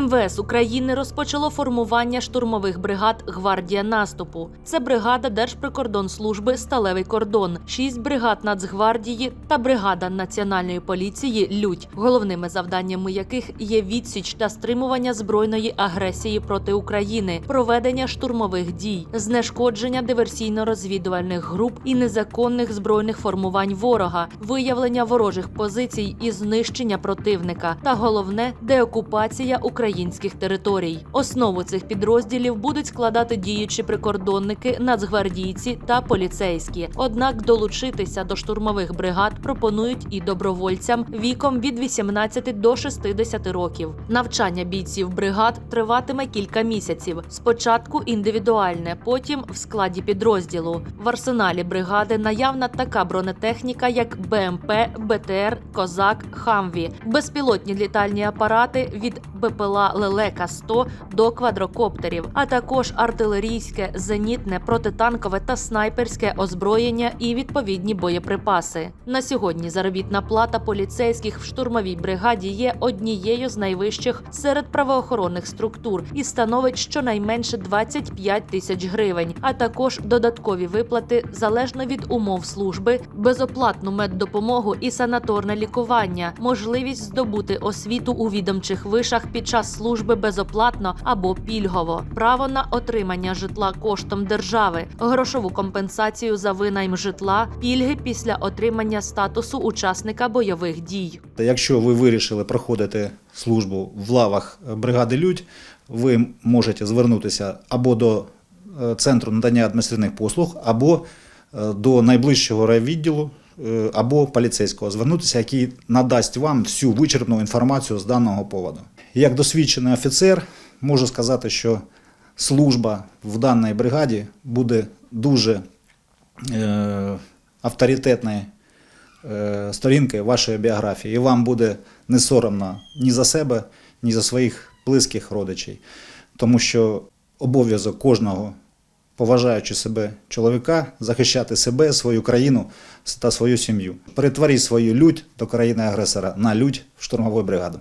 МВС України розпочало формування штурмових бригад Гвардія наступу. Це бригада Держприкордонслужби Сталевий кордон, шість бригад Нацгвардії та бригада Національної поліції Людь, головними завданнями яких є відсіч та стримування збройної агресії проти України, проведення штурмових дій, знешкодження диверсійно-розвідувальних груп і незаконних збройних формувань ворога, виявлення ворожих позицій і знищення противника, та головне деокупація українських територій. Основу цих підрозділів будуть складати діючі прикордонники, нацгвардійці та поліцейські. Однак долучитися до штурмових бригад пропонують і добровольцям віком від 18 до 60 років. Навчання бійців бригад триватиме кілька місяців. Спочатку індивідуальне, потім в складі підрозділу. В арсеналі бригади наявна така бронетехніка, як БМП, БТР, Козак, Хамві, безпілотні літальні апарати від БПЛА Лелека 100 до квадрокоптерів, а також артилерійське, зенітне, протитанкове та снайперське озброєння і відповідні боєприпаси. На сьогодні заробітна плата поліцейських в штурмовій бригаді є однією з найвищих серед правоохоронних структур і становить щонайменше 25 тисяч гривень, а також додаткові виплати залежно від умов служби, безоплатну меддопомогу і санаторне лікування, можливість здобути освіту у відомчих вишах під час служби безоплатно або пільгово, право на отримання житла коштом держави, грошову компенсацію за винайм житла, пільги після отримання статусу учасника бойових дій. Якщо ви вирішили проходити службу в лавах бригади Людь, ви можете звернутися або до е, центру надання адміністративних послуг, або е, до найближчого райвідділу, е, або поліцейського звернутися, який надасть вам всю вичерпну інформацію з даного поводу. Як досвідчений офіцер, можу сказати, що служба в даній бригаді буде дуже е, авторитетною е, сторінки вашої біографії, і вам буде не соромно ні за себе, ні за своїх близьких родичей, тому що обов'язок кожного, поважаючи себе чоловіка, захищати себе, свою країну та свою сім'ю. Перетворіть свою лють до країни агресора на лють в штурмову бригаду.